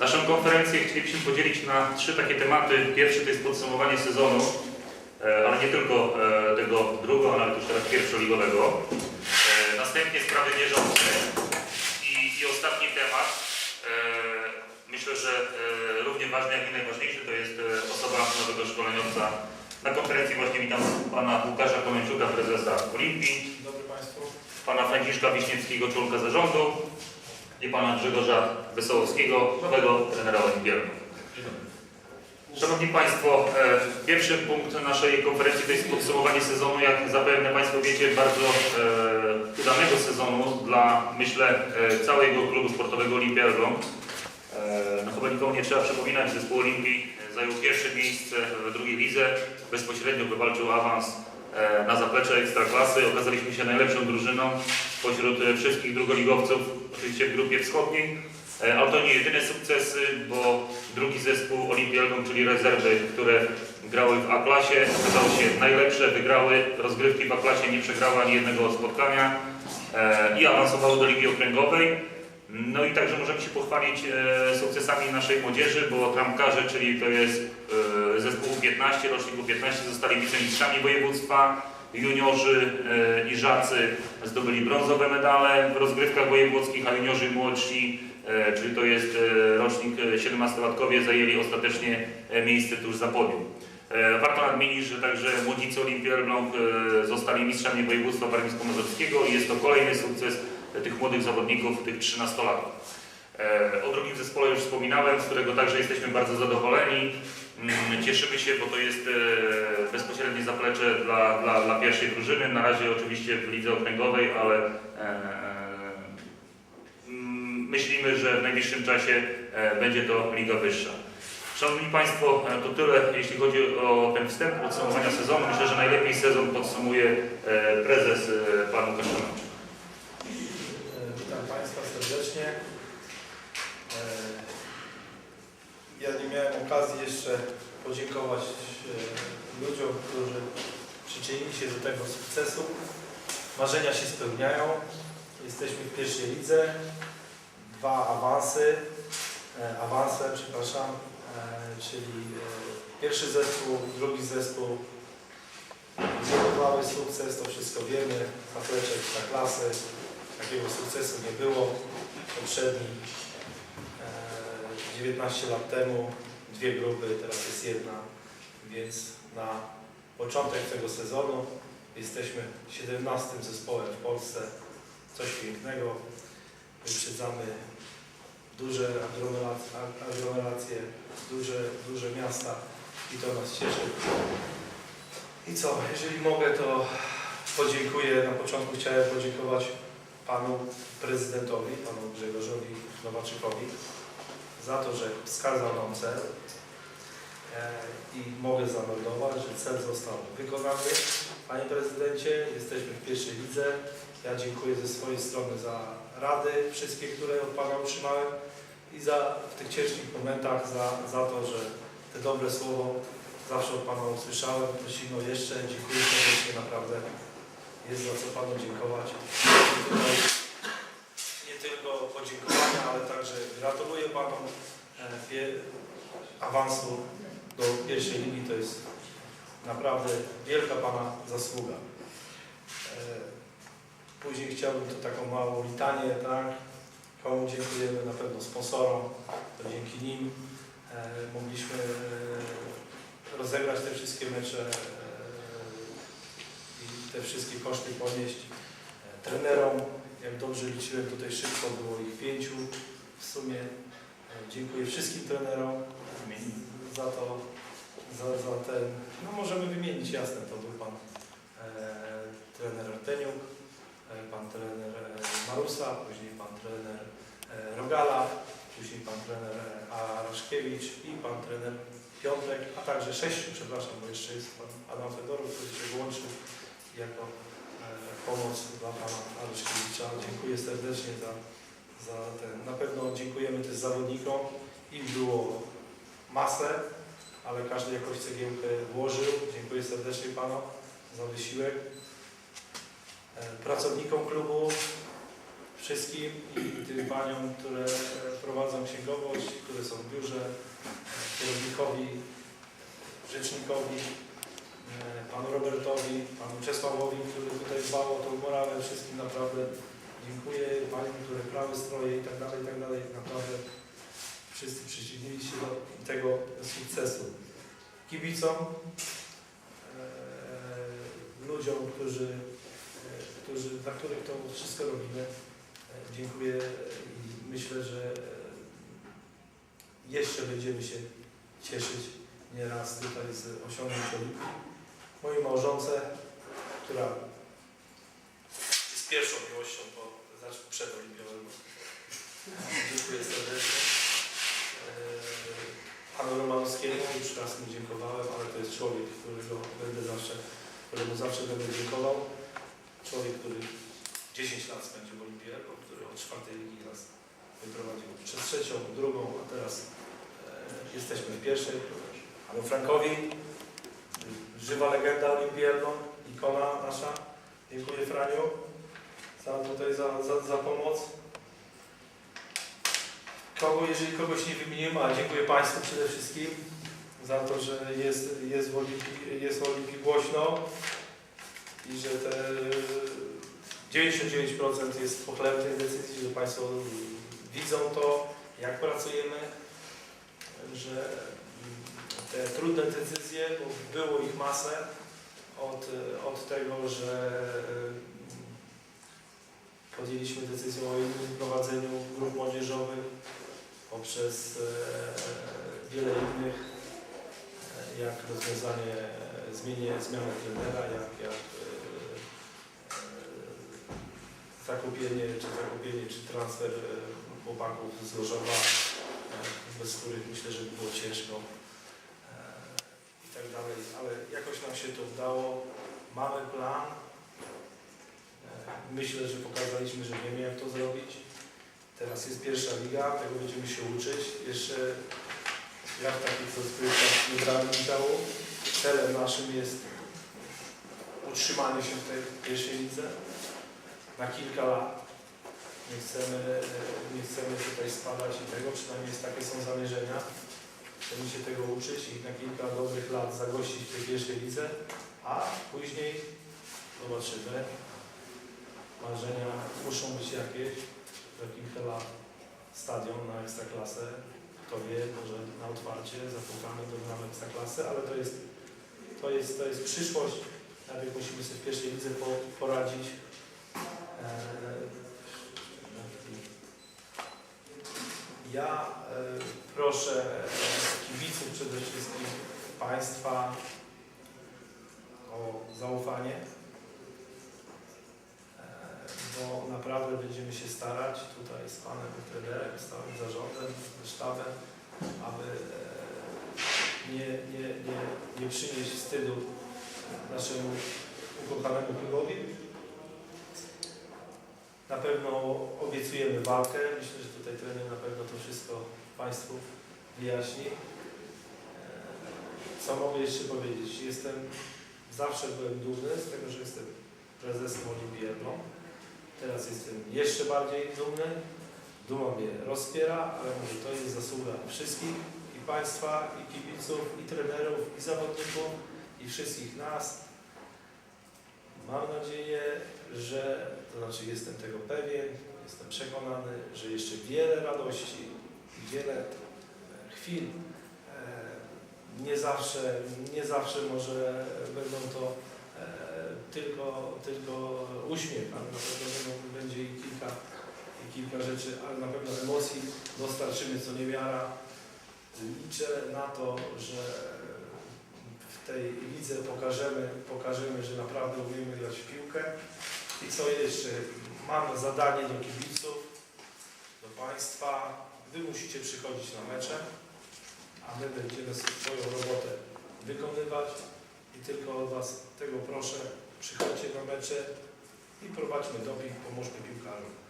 Naszą konferencję chcielibyśmy podzielić na trzy takie tematy. Pierwszy to jest podsumowanie sezonu, e, ale nie tylko e, tego drugiego, ale już teraz pierwszoligowego. E, Następnie sprawy bieżące i, i ostatni temat. Myślę, że równie ważny jak i najważniejszy to jest osoba nowego szkoleniowca. Na konferencji właśnie witam pana Łukasza Komeńczuka, prezesa Olimpii, dobry Państwu. pana Franciszka Wiśniewskiego, członka zarządu i pana Grzegorza Wesołowskiego, nowego trenera olimpiaду. Szanowni Państwo, e, pierwszy punkt naszej konferencji to jest podsumowanie sezonu. Jak zapewne Państwo wiecie, bardzo e, udanego sezonu dla, myślę, e, całego klubu sportowego Olimpia Elbląg. No chyba nikomu nie trzeba przypominać, zespół Olimpii zajął pierwsze miejsce w drugiej lidze, bezpośrednio wywalczył awans na zaplecze Ekstraklasy. Okazaliśmy się najlepszą drużyną spośród wszystkich drugoligowców, oczywiście w grupie wschodniej. E, Ale to nie jedyne sukcesy, bo drugi zespół Olimpii Elbląg, czyli rezerwy, które grały w A-klasie, okazało się najlepsze, wygrały rozgrywki w A-klasie, nie przegrały ani jednego spotkania e, i awansowały do Ligi Okręgowej. No i także możemy się pochwalić e, sukcesami naszej młodzieży, bo tramkarze, czyli to jest zespół 15, roczniku 15 zostali wicemistrzami województwa, juniorzy e, i żacy zdobyli brązowe medale w rozgrywkach wojewódzkich, a juniorzy młodsi, e, czyli to jest e, rocznik e, 17-latkowie, zajęli ostatecznie miejsce tuż za podium. Warto nadmienić, że także młodzicy Olimpii Elbląg zostali mistrzami województwa warmińsko-mazurskiego i jest to kolejny sukces tych młodych zawodników, tych 13-latków. E, O drugim zespole już wspominałem, z którego także jesteśmy bardzo zadowoleni. Mm, Cieszymy się, bo to jest e, bezpośrednie zaplecze dla, dla, dla pierwszej drużyny. Na razie oczywiście w lidze okręgowej, ale e, mm, myślimy, że w najbliższym czasie e, będzie to liga wyższa. Szanowni Państwo, e, to tyle jeśli chodzi o ten wstęp podsumowania sezonu. Myślę, że najlepiej sezon podsumuje e, prezes e, Pan Łukasz Szanowski. E, Witam Państwa serdecznie. E, Ja nie miałem okazji jeszcze podziękować e, ludziom, którzy przyczynili się do tego sukcesu. Marzenia się spełniają. Jesteśmy w pierwszej lidze. Dwa awansy, e, awanse, przepraszam, e, czyli pierwszy zespół, drugi zespół. Zdobywały sukces, to wszystko wiemy, zapleczek na klasy, takiego sukcesu nie było. Poprzedni 19 lat temu, dwie grupy, teraz jest jedna, więc na początek tego sezonu jesteśmy 17 zespołem w Polsce. Coś pięknego. Wyprzedzamy duże aglomeracje, duże, duże miasta i to nas cieszy. I co, jeżeli mogę, to podziękuję. Na początku chciałem podziękować panu prezydentowi, panu Grzegorzowi Nowaczykowi za to, że wskazał nam cel E, i mogę zameldować, że cel został wykonany. Panie prezydencie, jesteśmy w pierwszej lidze. Ja dziękuję ze swojej strony za rady, wszystkie, które od pana otrzymałem i za w tych ciężkich momentach za, za to, że te dobre słowo zawsze od pana usłyszałem. Prosimy o jeszcze. Dziękuję serdecznie, naprawdę jest za co panu dziękować. Tylko podziękowania, ale także gratuluję panu e, awansu do pierwszej ligi. To jest naprawdę wielka pana zasługa. E, Później chciałbym tu taką małą litanię, tak? Komu dziękujemy? Na pewno sponsorom, to dzięki nim e, mogliśmy rozegrać te wszystkie mecze i te wszystkie koszty ponieść. Trenerom, jak dobrze liczyłem, tutaj szybko było ich pięciu w sumie. E, Dziękuję wszystkim trenerom za to, za, za ten, no możemy wymienić, jasne, to był pan e, trener Arteniuk, e, pan trener e, Marusa, później pan trener Rogala, później pan trener Araszkiewicz i pan trener Piątek, a także sześciu, przepraszam, bo jeszcze jest pan Adam Fedorów, który się włączył jako pomoc dla pana Araszkiewicza. Dziękuję serdecznie za, za ten. Na pewno dziękujemy też zawodnikom. Ich było masę, ale każdy jakoś cegiełkę włożył. Dziękuję serdecznie Panu za wysiłek. E, Pracownikom klubu, wszystkim i tym paniom, które prowadzą księgowość, które są w biurze, kierownikowi, rzecznikowi, e, panu Robertowi, panu Czesławowi, który tutaj dbał o tą morale, wszystkim naprawdę dziękuję, paniom, które prały stroje i tak dalej, i tak dalej, naprawdę wszyscy przyczynili się do tego sukcesu. Kibicom, e, ludziom, którzy, e, którzy, dla których to wszystko robimy, e, dziękuję i myślę, że e, jeszcze będziemy się cieszyć nieraz tutaj z osiągnięć. Mojej małżonce, która jest pierwszą miłością po, znaczy przed Olimpią. Dziękuję serdecznie. Eee, Panu Romanowskiemu już raz mu dziękowałem, ale to jest człowiek, którego będę zawsze, któremu zawsze będę dziękował. Człowiek, który 10 lat spędził w który od czwartej ligi nas wyprowadził przez trzecią, drugą, a teraz e, jesteśmy w pierwszej. Panu Frankowi, żywa legenda Olimpijego, ikona nasza. Dziękuję Franiu za tutaj za, za, za pomoc. Kogo, jeżeli kogoś nie wymieniłem, a dziękuję Państwu przede wszystkim za to, że jest, jest, w Olimpii, jest w Olimpii głośno i że te 99% jest pochlebnej decyzji, że Państwo widzą to, jak pracujemy, że te trudne decyzje, bo było ich masę, od, od tego, że podjęliśmy decyzję o innym prowadzeniu grup młodzieżowych poprzez e, wiele innych, e, jak rozwiązanie, e, zmienie, zmianę trenera, jak, jak zakupienie, czy zakupienie, czy transfer chłopaków z Gorzowa, bez których myślę, że by było ciężko i tak dalej, ale jakoś nam się to udało. Mamy plan. Myślę, że pokazaliśmy, że wiemy jak to zrobić. Teraz jest pierwsza liga, tego będziemy się uczyć. Jeszcze ja w takich rozgrywkach nie brałem udziału. Celem naszym jest utrzymanie się w tej pierwszej lidze na kilka lat. Nie chcemy, nie chcemy tutaj spadać i tego, przynajmniej jest, takie są zamierzenia. Chcemy się tego uczyć i na kilka dobrych lat zagościć w tej pierwszej lidze, a później zobaczymy. Marzenia muszą być jakieś. Za kilka lat stadion na Ekstraklasę. Kto wie, może na otwarcie zapukamy do bram Ekstraklasy, ale to jest, to jest, to jest przyszłość. Najpierw musimy sobie w pierwszej lidze po, poradzić. Eee, Ja e, proszę kibiców przede wszystkim Państwa o zaufanie, e, bo naprawdę będziemy się starać tutaj z Panem trenerem, z całym zarządem, ze sztabem, aby e, nie, nie, nie, nie przynieść wstydu naszemu ukochanemu klubowi. Na pewno obiecujemy walkę. Myślę, że tutaj trener na pewno to wszystko Państwu wyjaśni. E, Co mogę jeszcze powiedzieć? Jestem, zawsze byłem dumny z tego, że jestem prezesem Olimpii Elbląg. Teraz jestem jeszcze bardziej dumny. Duma mnie rozpiera, ale mówię, to jest zasługa wszystkich i Państwa, i kibiców, i trenerów, i zawodników, i wszystkich nas. Mam nadzieję, że, to znaczy jestem tego pewien, jestem przekonany, że jeszcze wiele radości, wiele chwil, e, nie zawsze, nie zawsze może będą to tylko, tylko uśmiech, ale na pewno będzie i kilka, i kilka rzeczy, ale na pewno emocji dostarczymy co niemiara. Liczę na to, że w tej lidze pokażemy, pokażemy, że naprawdę umiemy grać w piłkę. I co jeszcze? Mam zadanie do kibiców, do Państwa. Wy musicie przychodzić na mecze, a my będziemy swoją robotę wykonywać. I tylko od Was tego proszę, przychodźcie na mecze i prowadźmy doping, pomóżmy piłkarzom.